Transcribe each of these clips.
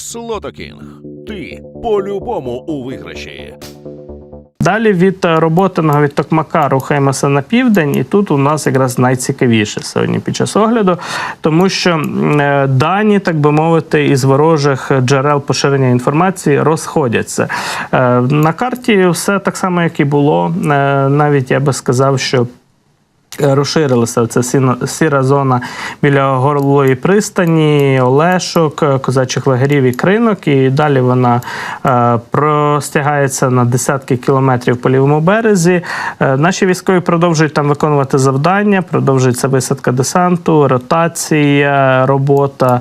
Слотокінг. Ти по-любому у виграші. Далі від е, роботиного від Токмака рухаємося на південь, і тут у нас якраз найцікавіше сьогодні під час огляду, тому що е, дані, так би мовити, із ворожих джерел поширення інформації розходяться. Е, На карті все так само, як і було. Навіть я би сказав, що Розширилася ця сіра зона біля горлової пристані, Олешок, е, козачих лагерів і кринок. І далі вона е, простягається на десятки кілометрів по лівому березі. Е, наші військові продовжують там виконувати завдання, продовжується висадка десанту, ротація, робота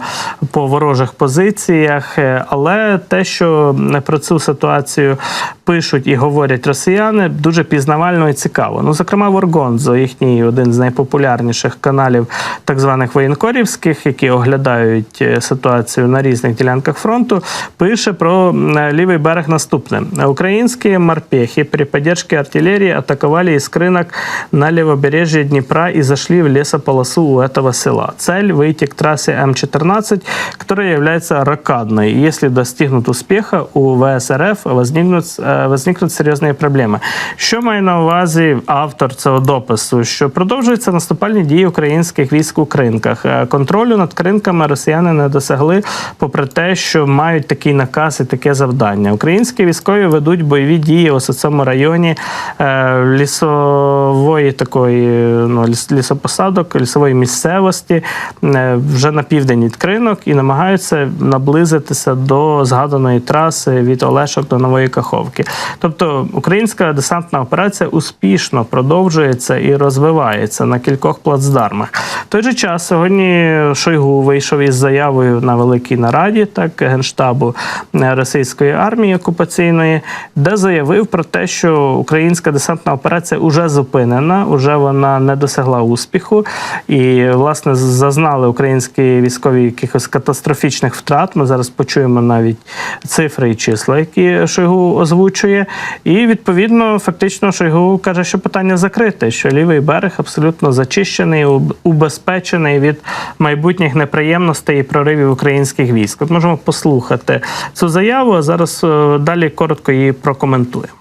по ворожих позиціях. Е, Але те, що про цю ситуацію пишуть і говорять росіяни, дуже пізнавально і цікаво. Ну, зокрема, Воргонзо, їхній один з найпопулярніших каналів, так званих воєнкорівських, які оглядають е, ситуацію на різних ділянках фронту, пише про е, лівий берег наступне: українські морпехи при поддержке артиллерии атаковали из крынок на левобережье Днепра и зашли в лесополосу у этого села. Цель выйти к трассе М14, которая является ракадной. Если достигнут успеха, у ВСРФ возникнуть, е, возникнуть серйозні проблеми. Що має на увазі автор цього допису? Що продовжуються наступальні дії українських військ у кринках. Е, Контролю над кринками росіяни не досягли, попри те, що мають такий наказ і таке завдання. Українські військові ведуть бойові дії ось у цьому районі е, лісової такої ну, лісопосадок, лісової місцевості е, вже на південь від кринок і намагаються наблизитися до згаданої траси від Олешок до Нової Каховки. Тобто українська десантна операція успішно продовжується і розвивається на кількох плацдармах. В той же час сьогодні Шойгу вийшов із заявою на великій нараді, так генштабу е, російської армії окупаційної, де заявив про те, що українська десантна операція вже зупинена, вже вона не досягла успіху, і власне зазнали українські військові якихось катастрофічних втрат. Ми зараз почуємо навіть цифри і числа, які Шойгу озвучує. І відповідно, фактично, Шойгу каже, що питання закрите, що лівий берег абсолютно зачищений, уб- убезпечений від майбутніх неприємностей і проривів українських військ. От можемо послухати цю заяву. А зараз е, далі коротко її прокоментуємо.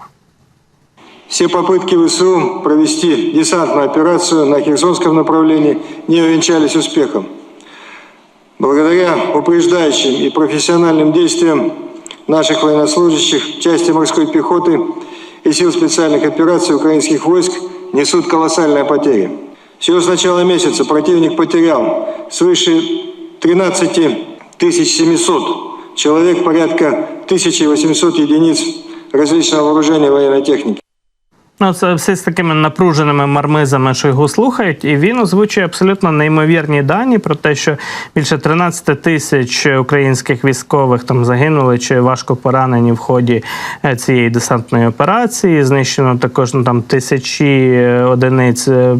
Все попытки ВСУ провести десантную операцию на Херсонском направлении не увенчались успехом. Благодаря упреждающим и профессиональным действиям наших военнослужащих, части морской пехоты и сил специальных операций украинских войск несут колоссальные потери. Всего с начала месяца противник потерял свыше 13 700 человек, порядка 1800 единиц различного вооружения военной техники. Ну, це всі з такими напруженими мармизами, що його слухають, і він озвучує абсолютно неймовірні дані про те, що більше 13 тисяч українських військових там загинули чи важко поранені в ході е, цієї десантної операції. Знищено також ну, там тисячі е, одиниць е,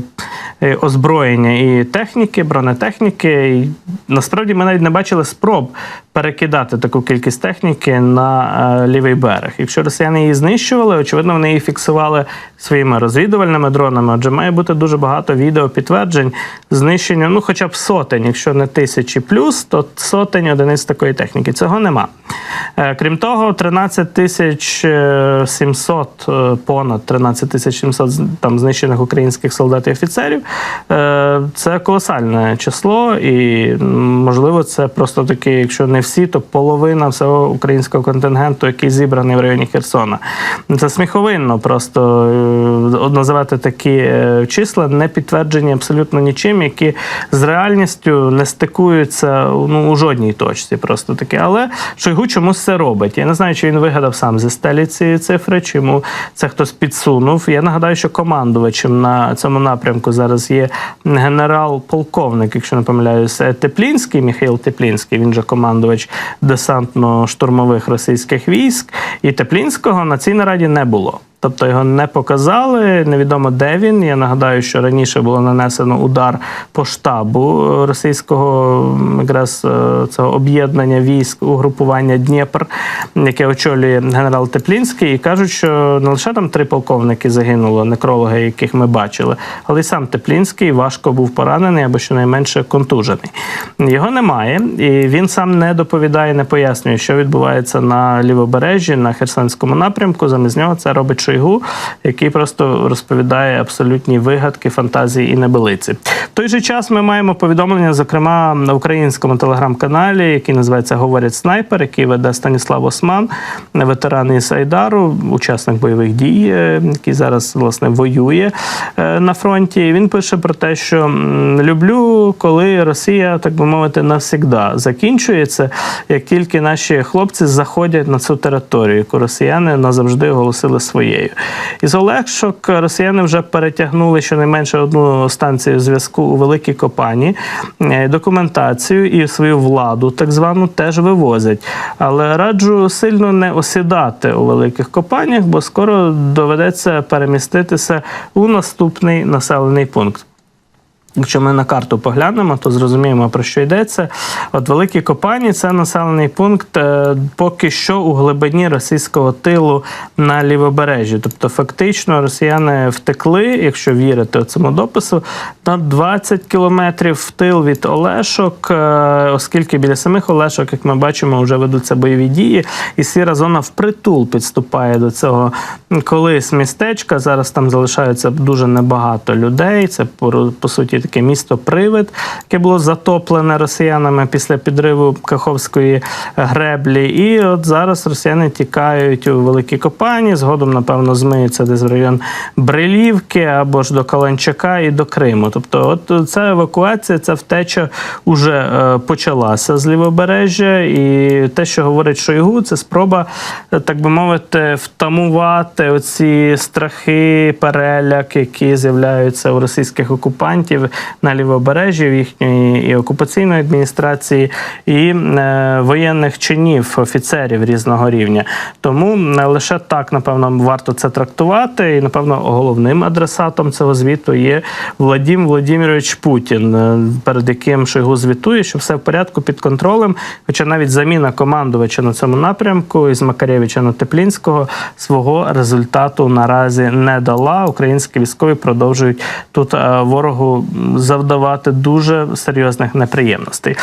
озброєння і техніки, бронетехніки. І насправді ми навіть не бачили спроб перекидати таку кількість техніки на лівий берег. Якщо росіяни її знищували, очевидно, вони її фіксували своїми розвідувальними дронами. Отже, має бути дуже багато відеопідтверджень знищення, ну хоча б сотень, якщо не тисячі плюс, то сотень одиниць такої техніки. Цього нема. Е, Крім того, 13 тисяч е, 700, е, понад 13 тисяч 700 з- там знищених українських солдат і офіцерів. Е, Це колосальне число, і можливо, це просто таки, якщо не всі, то половина всього українського контингенту, який зібраний в районі Херсона. Це сміховинно, просто е, називати такі е, числа, не підтверджені абсолютно нічим, які з реальністю не стикуються ну, у жодній точці. Просто таке. Але Шойгу чомусь це робить. Я не знаю, чи він вигадав сам зі стелі ці цифри, чи йому це хтось підсунув. Я нагадаю, що командувачем на цьому напрямку зараз є генерал-полковник, якщо не помиляюся, Теплінський, Міхаїл Теплінський, він же командувач десантно-штурмових російських військ. І Теплінського на цій нараді не було. Тобто його не показали, невідомо де він. Я нагадаю, що раніше було нанесено удар по штабу е, російського якраз е, цього об'єднання військ угрупування Дніпр, яке очолює генерал Теплінський, і кажуть, що не лише там три полковники загинуло, некрологи, яких ми бачили, але й сам Теплінський важко був поранений або щонайменше контужений. Його немає, і він сам не доповідає, не пояснює, що відбувається на лівобережжі, на Херсонському напрямку. Замість нього це робить Шойгу, який просто розповідає абсолютні вигадки, фантазії і небелиці. В той же час ми маємо повідомлення, зокрема на українському телеграм-каналі, який називається Говорять снайпер, який веде Станіслав Осман, ветеран із Айдару, учасник бойових дій, е, який зараз власне воює е, на фронті. Він пише про те, що люблю, коли Росія, так би мовити, навсігда закінчується, як тільки наші хлопці заходять на цю територію, яку росіяни назавжди оголосили своєю. Із Олегшок росіяни вже перетягнули щонайменше одну станцію зв'язку у Великій Копані, Е, документацію і свою владу, так звану, теж вивозять. Але раджу сильно не осідати у великих копаннях, бо скоро доведеться переміститися у наступний населений пункт. Якщо ми на карту поглянемо, то зрозуміємо про що йдеться. От Великі Копані це населений пункт е, поки що у глибині російського тилу на лівобережжі. Тобто, фактично, росіяни втекли, якщо вірити цьому допису, на 20 кілометрів в тил від Олешок, е, оскільки біля самих Олешок, як ми бачимо, вже ведуться бойові дії, і сіра зона впритул підступає до цього колись містечка. Зараз там залишається дуже небагато людей. Це по, по суті таке місто Привид, яке було затоплене росіянами після підриву Каховської греблі. І от зараз росіяни тікають у великі копані. Згодом, напевно, змиються десь в район Брилівки або ж до Каланчака і до Криму. Тобто, от ця евакуація, ця втеча вже е, почалася з лівобережжя, і те, що говорить Шойгу, це спроба, е, так би мовити, втамувати оці страхи, переляк, які з'являються у російських окупантів на лівобережжі в їхньої і окупаційної адміністрації, і е, воєнних чинів, офіцерів різного рівня. Тому е, лише так, напевно, варто це трактувати. І, напевно, головним адресатом цього звіту є Владим Владимирович Путін, е, перед яким Шойгу звітує, що все в порядку під контролем. Хоча навіть заміна командувача на цьому напрямку із Макарєвича на Теплінського свого результату наразі не дала. Українські військові продовжують тут е, ворогу завдавати дуже серйозних неприємностей.